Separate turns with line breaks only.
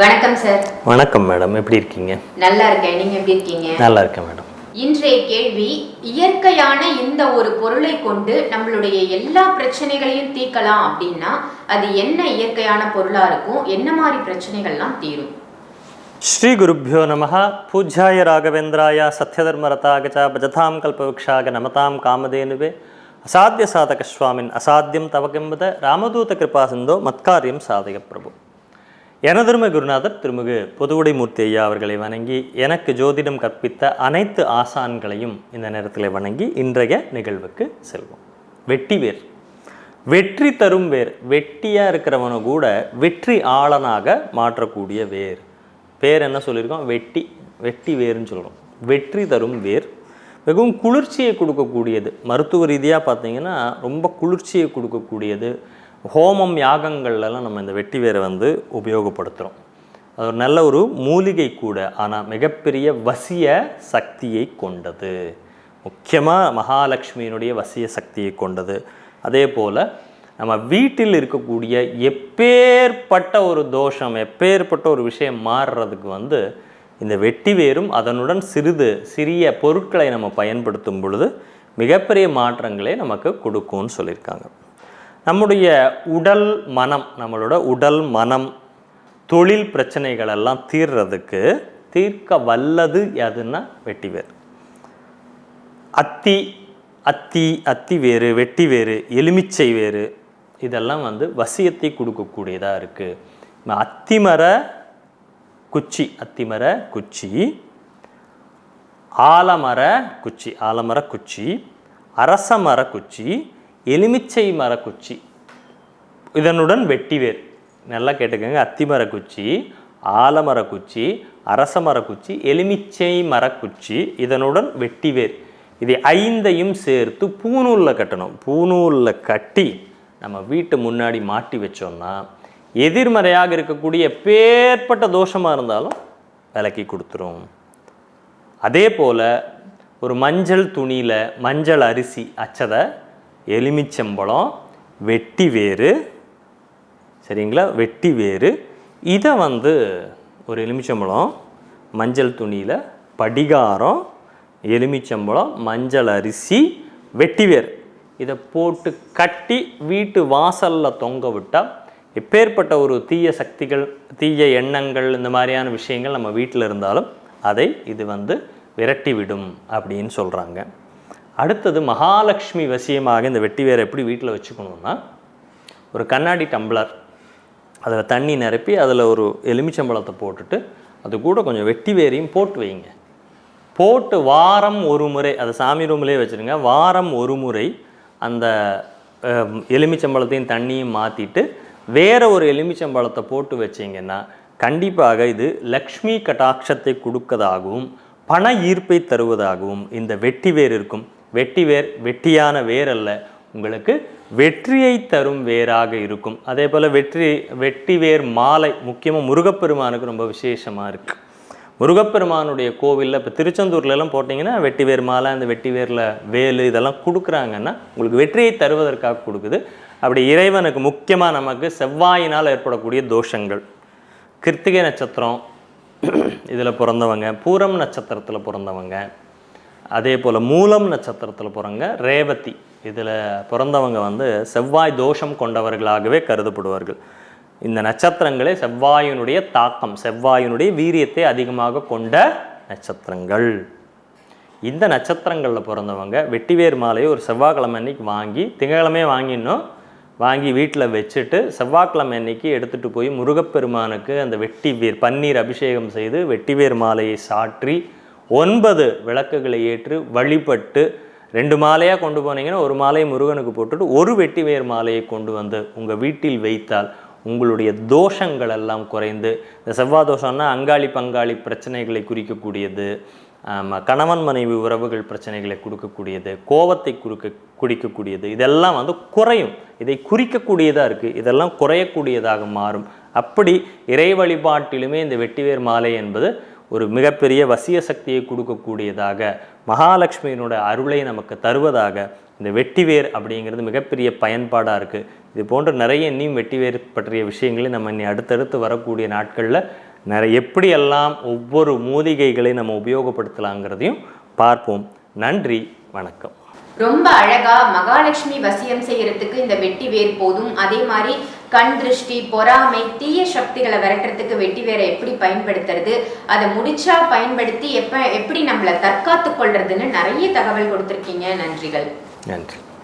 வணக்கம் சார்
வணக்கம் மேடம் எப்படி இருக்கீங்க?
நல்லா இருக்கேன். நீங்க எப்படி இருக்கீங்க?
நல்லா இருக்கேன் மேடம்
இன்றைய கேள்வி இயற்கையான இந்த ஒரு பொருளை கொண்டு நம்மளுடைய எல்லா பிரச்சனைகளையும் தீர்க்கலாம் அப்படின்னா அது என்ன இயற்கையான பொருளா இருக்கும்? என்ன மாதிரி பிரச்சனைகள்லாம் தீரும்?
ஸ்ரீ குருப்பியோ நம பூஜ்யாய ராகவேந்திராய சத்யதர்மரதாக ச பஜதாம் கல்பவృక్షாக நமதாம் காமதேனுவே. அசாத்திய சாதக சுவாமின் அசாத்தியம் தவகெம்பத ராமதூத கிருபா சிந்தோ மத்காரியம் சாதக பிரபு. எனதருமை குருநாதர் திருமிகு பொதுவுடை மூர்த்தி ஐயா அவர்களை வணங்கி எனக்கு ஜோதிடம் கற்பித்த அனைத்து ஆசான்களையும் இந்த நேரத்தில் வணங்கி இன்றைய நிகழ்வுக்கு செல்வோம். வெட்டி வேர். வெற்றி தரும் வேர். வெட்டியாக இருக்கிறவனை கூட வெற்றி ஆளனாக மாற்றக்கூடிய வேர். பேர் என்ன சொல்லியிருக்கோம்? வெட்டி வெட்டி வேர்னு சொல்கிறோம் வெற்றி தரும் வேர். மிகவும் குளிர்ச்சியை கொடுக்கக்கூடியது. மருத்துவ ரீதியாக பார்த்தீங்கன்னா ரொம்ப குளிர்ச்சியை கொடுக்கக்கூடியது. ஹோமம் யாகங்கள்லாம் நம்ம இந்த வெட்டி வேரை வந்து உபயோகப்படுத்துகிறோம் அது ஒரு நல்ல ஒரு மூலிகை கூட ஆனால் மிகப்பெரிய வசிய சக்தியை கொண்டது. முக்கியமாக மகாலட்சுமியினுடைய வசிய சக்தியை கொண்டது. அதே போல் நம்ம வீட்டில் இருக்கக்கூடிய எப்பேற்பட்ட ஒரு தோஷம் எப்பேற்பட்ட ஒரு விஷயம் மாறுறதுக்கு வந்து இந்த வெட்டி வேரும் அதனுடன் சிறிது சிறிய பொருட்களை நம்ம பயன்படுத்தும் பொழுது மிகப்பெரிய மாற்றங்களை நமக்கு கொடுக்கும்னு சொல்லியிருக்காங்க. நம்முடைய உடல் மனம் நம்மளோட உடல் மனம் தொழில் பிரச்சனைகள் எல்லாம் தீர்றதுக்கு தீர்க்க வல்லது எதுன்னா வெட்டி வேர் அத்தி அத்தி அத்தி வேறு வெட்டி வேறு எலுமிச்சை வேறு இதெல்லாம் வந்து வசியத்தை கொடுக்கக்கூடியதாக இருக்குது அத்திமர குச்சி அத்திமர குச்சி ஆலமர குச்சி ஆலமர குச்சி அரச மர குச்சி எலுமிச்சை மரக்குச்சி. இதனுடன் வெட்டிவேர். நல்லா கேட்டுக்கோங்க. அத்தி மரக்குச்சி ஆலமர குச்சி அரச மரக்குச்சி எலுமிச்சை மரக்குச்சி இதனுடன் வெட்டிவேர். இதை ஐந்தையும் சேர்த்து பூநூலில் கட்டணும். பூநூலில் கட்டி நம்ம வீட்டு முன்னாடி மாட்டி வச்சோம்னா எதிர்மறையாக இருக்கக்கூடிய பேர்பட்ட தோஷமாக இருந்தாலும் விலக்கி கொடுத்துரும். அதே போல் ஒரு மஞ்சள் துணியில் மஞ்சள் அரிசி அச்சதை எலுமிச்சம்பழம் வெட்டி வேறு சரிங்களா? வெட்டி வேறு இதை வந்து ஒரு எலுமிச்சம்பழம் மஞ்சள் துணியில் படிகாரம் எலுமிச்சம்பழம் மஞ்சள் அரிசி வெட்டி வேறு இதை போட்டு கட்டி வீட்டு வாசலில் தொங்க விட்டால் எப்பேற்பட்ட ஒரு தீய சக்திகள் தீய எண்ணங்கள் இந்த மாதிரியான விஷயங்கள் நம்ம வீட்டில் இருந்தாலும் அதை இது வந்து விரட்டி விடும் அப்படின்னு சொல்கிறாங்க அடுத்தது மகாலட்சுமி வசியமாக இந்த வெட்டி வேரை எப்படி வீட்டில் வச்சுக்கணுன்னா ஒரு கண்ணாடி டம்ளர் அதில் தண்ணி நிரப்பி அதில் ஒரு எலுமிச்சம்பழத்தை போட்டுட்டு அது கூட கொஞ்சம் வெட்டி வேரையும் போட்டு வைங்க. போட்டு வாரம் ஒரு முறை அதை சாமி ரூம்லேயே வச்சுருங்க வாரம் ஒரு முறை அந்த எலுமிச்சம்பழத்தையும் தண்ணியும் மாற்றிட்டு வேறு ஒரு எலுமிச்சம்பழத்தை போட்டு வச்சீங்கன்னா கண்டிப்பாக இது லக்ஷ்மி கட்டாட்சத்தை கொடுக்கதாகவும் பண ஈர்ப்பை தருவதாகவும் இந்த வெட்டி வேர் இருக்கும். வெட்டி வேர் வெட்டியான வேர் அல்ல உங்களுக்கு வெற்றியை தரும் வேராக இருக்கும். அதே போல் வெற்றி வெட்டி வேர் மாலை முக்கியமாக முருகப்பெருமானுக்கு ரொம்ப விசேஷமாக இருக்குது முருகப்பெருமானுடைய கோவிலில் இப்போ திருச்செந்தூர்லலாம் போட்டிங்கன்னா வெட்டி வேர் மாலை அந்த வெட்டி வேரில் வேலு இதெல்லாம் கொடுக்குறாங்கன்னா உங்களுக்கு வெற்றியை தருவதற்காக கொடுக்குது. அப்படி இறைவனுக்கு முக்கியமாக நமக்கு செவ்வாயினால் ஏற்படக்கூடிய தோஷங்கள். கிருத்திகை நட்சத்திரம் இதில் பிறந்தவங்க பூரம் நட்சத்திரத்தில் பிறந்தவங்க அதே போல் மூலம் நட்சத்திரத்தில் பிறங்க ரேவதி இதில் பிறந்தவங்க வந்து செவ்வாய் தோஷம் கொண்டவர்களாகவே கருதப்படுவார்கள். இந்த நட்சத்திரங்களே செவ்வாயினுடைய தாக்கம் செவ்வாயினுடைய வீரியத்தை அதிகமாக கொண்ட நட்சத்திரங்கள். இந்த நட்சத்திரங்களில் பிறந்தவங்க வெட்டிவேர் மாலையை ஒரு செவ்வாய்க்கிழமை அன்னைக்கு வாங்கி திங்கக்கிழமையே வாங்கிடணும். வாங்கி வீட்டில் வச்சுட்டு செவ்வாய்க்கிழமை அன்னைக்கு எடுத்துகிட்டு போய் முருகப்பெருமானுக்கு அந்த வெட்டி வேர் பன்னீர் அபிஷேகம் செய்து வெட்டிவேர் மாலையை சாற்றி ஒன்பது விளக்குகளை ஏற்று வழிபட்டு ரெண்டு மாலையாக கொண்டு போனீங்கன்னா ஒரு மாலையை முருகனுக்கு போட்டுட்டு ஒரு வெட்டிவேர் மாலையை கொண்டு வந்து உங்கள் வீட்டில் வைத்தால் உங்களுடைய தோஷங்கள் எல்லாம் குறைந்து இந்த செவ்வாய் தோஷம்னா அங்காளி பங்காளி பிரச்சனைகளை குறிக்கக்கூடியது கணவன் மனைவி உறவுகள் பிரச்சனைகளை கொடுக்கக்கூடியது கோபத்தை குறுக்க குடிக்கக்கூடியது இதெல்லாம் வந்து குறையும். இதை குறிக்கக்கூடியதாக இருக்குது இதெல்லாம் குறையக்கூடியதாக மாறும். அப்படி இறை வழிபாட்டிலுமே இந்த வெட்டிவேர் மாலை என்பது ஒரு மிகப்பெரிய வசிய சக்தியை கொடுக்கக்கூடியதாக மகாலட்சுமியினோட அருளை நமக்கு தருவதாக இந்த வெட்டிவேர் அப்படிங்கிறது மிகப்பெரிய பயன்பாடாக இருக்குது இது போன்ற நிறைய இன்னும் வெட்டிவேர் பற்றிய விஷயங்களை நம்ம இனி அடுத்தடுத்து வரக்கூடிய நாட்களில் நிறைய எப்படியெல்லாம் ஒவ்வொரு மூலிகைகளை நம்ம உபயோகப்படுத்தலாங்கிறதையும் பார்ப்போம். நன்றி வணக்கம்.
ரொம்ப அழகா மகாலட்சுமி வசியம் செய்யறதுக்கு இந்த வெட்டி வேர் போதும். அதே மாதிரி கண் திருஷ்டி பொறாமை தீய சக்திகளை விரட்டுறதுக்கு வெட்டி வேற எப்படி பயன்படுத்துறது? அதை முடிச்சா பயன்படுத்தி எப்ப எப்படி நம்மளை தற்காத்து கொள்றதுன்னு நிறைய தகவல் கொடுத்துருக்கீங்க. நன்றிகள்.
நன்றி.